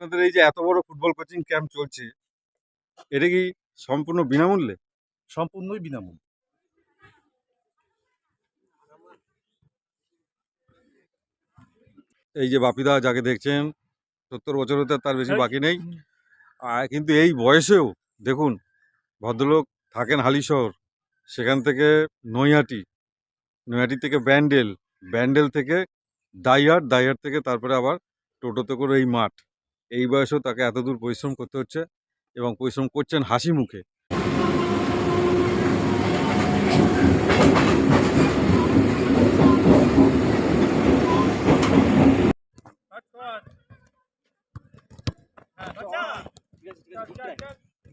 আপনাদের এই যে এত বড় ফুটবল কোচিং ক্যাম্প চলছে এটা কি সম্পূর্ণ বিনামূল্যে? সম্পূর্ণই বিনামূল্যে। এই যে বাপিদা যাকে দেখছেন সত্তর বছর হতে তার বেশি বাকি নেই। আর কিন্তু এই বয়সেও দেখুন ভদ্রলোক থাকেন হালিশহর সেখান থেকে নৈহাটি নৈহাটি থেকে ব্যান্ডেল ব্যান্ডেল থেকে দাইহাট দাইহাট থেকে তারপরে আবার টোটোতে করে এই মাঠ। এই বয়সেও তাকে এত দূর পরিশ্রম করতে হচ্ছে এবং পরিশ্রম করছেন হাসি মুখে।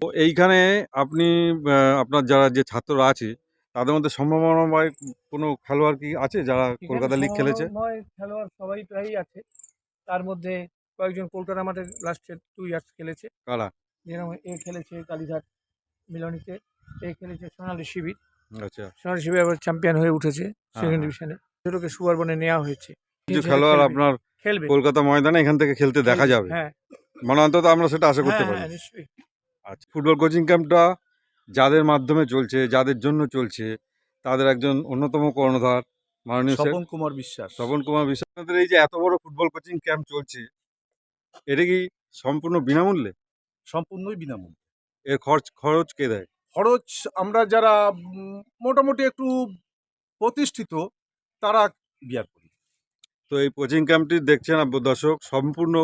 তো এইখানে আপনি আপনার যারা যে ছাত্ররা আছে তাদের মধ্যে সম্ভাবনাময় কোনো খেলোয়াড় কি আছে যারা কলকাতা লিগ খেলেছে? খেলোয়াড় সবাই প্রায়ই আছে। তার মধ্যে কয়েকজন কলকাতা মাঠে লাস্টের টু ইয়ার্স খেলেছে। কারা? যেরকম এ খেলেছে কালীঘাট মিলনীতে এ খেলেছে সোনালী শিবির। আচ্ছা। সোনালী শিবির আবার চ্যাম্পিয়ন হয়ে উঠেছে সেকেন্ড হ্যাঁ। ডিভিশনে দুটোকে সুয়ারবনে নেওয়া হয়েছে। কিছু খেলোয়াড় আপনার খেলবে। কলকাতা ময়দানে এখান থেকে খেলতে দেখা যাবে। হ্যাঁ। মানে অন্তত আমরা সেটা আশা করতে হ্যাঁ, পারি। হ্যাঁ, নিশ্চয়ই। আচ্ছা ফুটবল কোচিং ক্যাম্পটা যাদের মাধ্যমে চলছে যাদের জন্য চলছে তাদের একজন অন্যতম কর্ণধার মাননীয় স্বপন কুমার বিশ্বাস। শ্রবণ কুমার বিশ্বাস। আপনাদের এই যে এত বড় ফুটবল কোচিং ক্যাম্প চলছে এটা কি সম্পূর্ণ বিনামূল্যে? সম্পূর্ণই বিনামূল্যে। এর খরচ খরচ কে দেয়? খরচ আমরা যারা মোটামুটি একটু প্রতিষ্ঠিত তারা বিয়ার করি। তো এই কোচিং ক্যাম্পটি দেখছেন দর্শক সম্পূর্ণ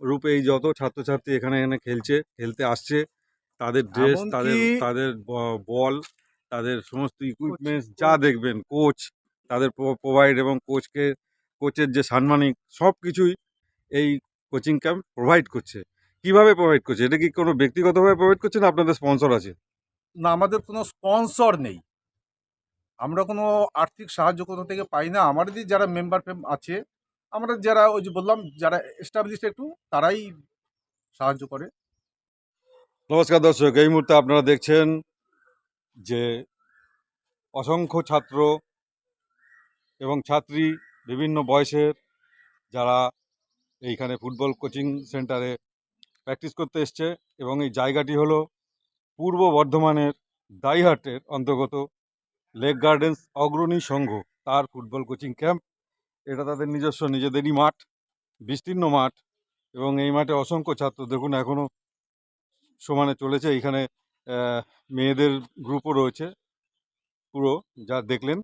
রূপে এই যত ছাত্রছাত্রী এখানে এখানে খেলছে খেলতে আসছে তাদের ড্রেস তাদের তাদের বল তাদের সমস্ত ইকুইপমেন্টস যা দেখবেন কোচ তাদের প্রোভাইড এবং কোচকে কোচের যে সাম্মানিক সব কিছুই এই কোচিং ক্যাম্প প্রোভাইড করছে। কীভাবে প্রোভাইড করছে? এটা কি কোনো ব্যক্তিগতভাবে প্রোভাইড করছে না আপনাদের স্পন্সর আছে? না আমাদের কোনো স্পন্সর নেই। আমরা কোনো আর্থিক সাহায্য কোথা থেকে পাই না? আমাদের যারা মেম্বার আছে আমরা যারা ওই যে বললাম যারা এস্টাবলিশ একটু তারাই সাহায্য করে। নমস্কার দর্শক এই মুহূর্তে আপনারা দেখছেন যে অসংখ্য ছাত্র এবং ছাত্রী বিভিন্ন বয়সের যারা এইখানে ফুটবল কোচিং সেন্টারে প্র্যাকটিস করতে এসছে এবং এই জায়গাটি হলো পূর্ব বর্ধমানের দাইহাটের অন্তর্গত লেক গার্ডেন্স অগ্রণী সংঘ, তার ফুটবল কোচিং ক্যাম্প। এটা তাদের নিজস্ব, নিজেদেরই মাঠ, বিস্তীর্ণ মাঠ এবং এই মাঠে অসংখ্য ছাত্র, দেখুন এখনও সমানে চলেছে। এইখানে মেয়েদের গ্রুপও রয়েছে পুরো, যা দেখলেন।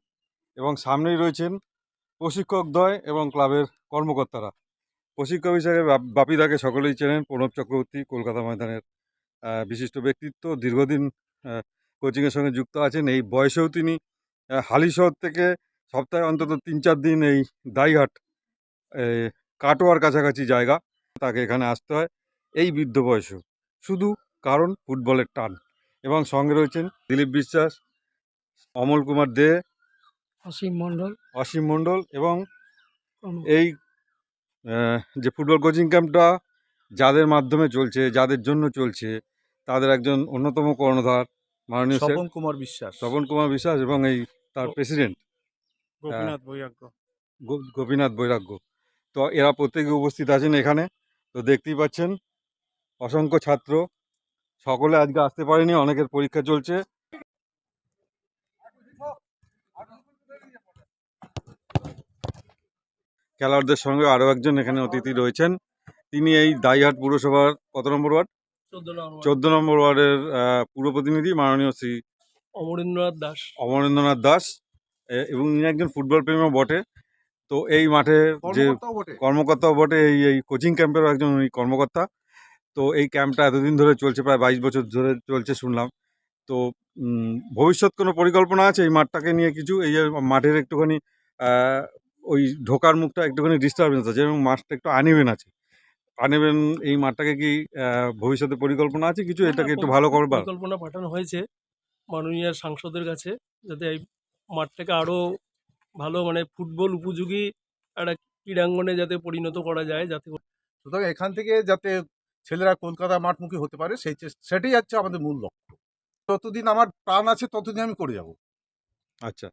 এবং সামনেই রয়েছেন প্রশিক্ষকদ্বয় এবং ক্লাবের কর্মকর্তারা। প্রশিক্ষক হিসেবে বাপিদাকে সকলেই চেনেন। প্রণব চক্রবর্তী কলকাতা ময়দানের বিশিষ্ট ব্যক্তিত্ব। দীর্ঘদিন কোচিংয়ের সঙ্গে যুক্ত আছেন। এই বয়সেও তিনি হালিশহর থেকে সপ্তাহে অন্তত তিন চার দিন এই দাইহাট কাটোয়ার কাছাকাছি জায়গা তাকে এখানে আসতে হয়। এই বৃদ্ধ বয়সেও। শুধু কারণ ফুটবলের টান। এবং সঙ্গে রয়েছেন দিলীপ বিশ্বাস অমল কুমার দে অসীম মণ্ডল। অসীম মণ্ডল এবং এই যে ফুটবল কোচিং ক্যাম্পটা যাদের মাধ্যমে চলছে যাদের জন্য চলছে তাদের একজন অন্যতম কর্ণধার মাননীয় স্বপন কুমার বিশ্বাস। স্বপন কুমার বিশ্বাস এবং এই তার প্রেসিডেন্ট গোপীনাথ বৈরাগ্য। গোপীনাথ বৈরাগ্য। তো এরা প্রত্যেকে উপস্থিত আছেন এখানে। তো দেখতেই পাচ্ছেন অসংখ্য ছাত্র। সকলে আজকে আসতে পারেনি অনেকের পরীক্ষা চলছে। খেলোয়াড়দের সঙ্গে আরও একজন এখানে অতিথি রয়েছেন। তিনি এই দাইহাট পুরসভার কত নম্বর ওয়ার্ড? চোদ্দ নম্বর ওয়ার্ডের পুর প্রতিনিধি মাননীয় শ্রী অমরেন্দ্রনাথ দাস। অমরেন্দ্রনাথ দাস এবং ইনি একজন ফুটবল প্রেমীও বটে। তো এই মাঠে যে কর্মকর্তাও বটে। এই এই কোচিং ক্যাম্পেরও একজন উনি কর্মকর্তা। তো এই ক্যাম্পটা এতদিন ধরে চলছে প্রায় বাইশ বছর ধরে চলছে শুনলাম। তো ভবিষ্যৎ কোনো পরিকল্পনা আছে এই মাঠটাকে নিয়ে কিছু? এই মাঠের একটুখানি আহ, ওই ঢোকার মুখটা একটুখানি ডিস্টারবেন্স আছে এবং মাঠটা একটু আনিবেন আছে। আনিবেন এই মাঠটাকে কি ভবিষ্যতে পরিকল্পনা আছে কিছু? এটাকে একটু ভালো করবার পরিকল্পনা পাঠানো হয়েছে মাননীয় সাংসদের কাছে যাতে এই মাঠটাকে আরও ভালো মানে ফুটবল উপযোগী একটা ক্রীড়াঙ্গনে যাতে পরিণত করা যায় যাতে সুতরাং এখান থেকে যাতে ছেলেরা কলকাতা মাঠমুখী হতে পারে সেই সেটাই হচ্ছে আমাদের মূল লক্ষ্য। যতদিন আমার প্রাণ আছে ততদিন আমি করে যাব। আচ্ছা।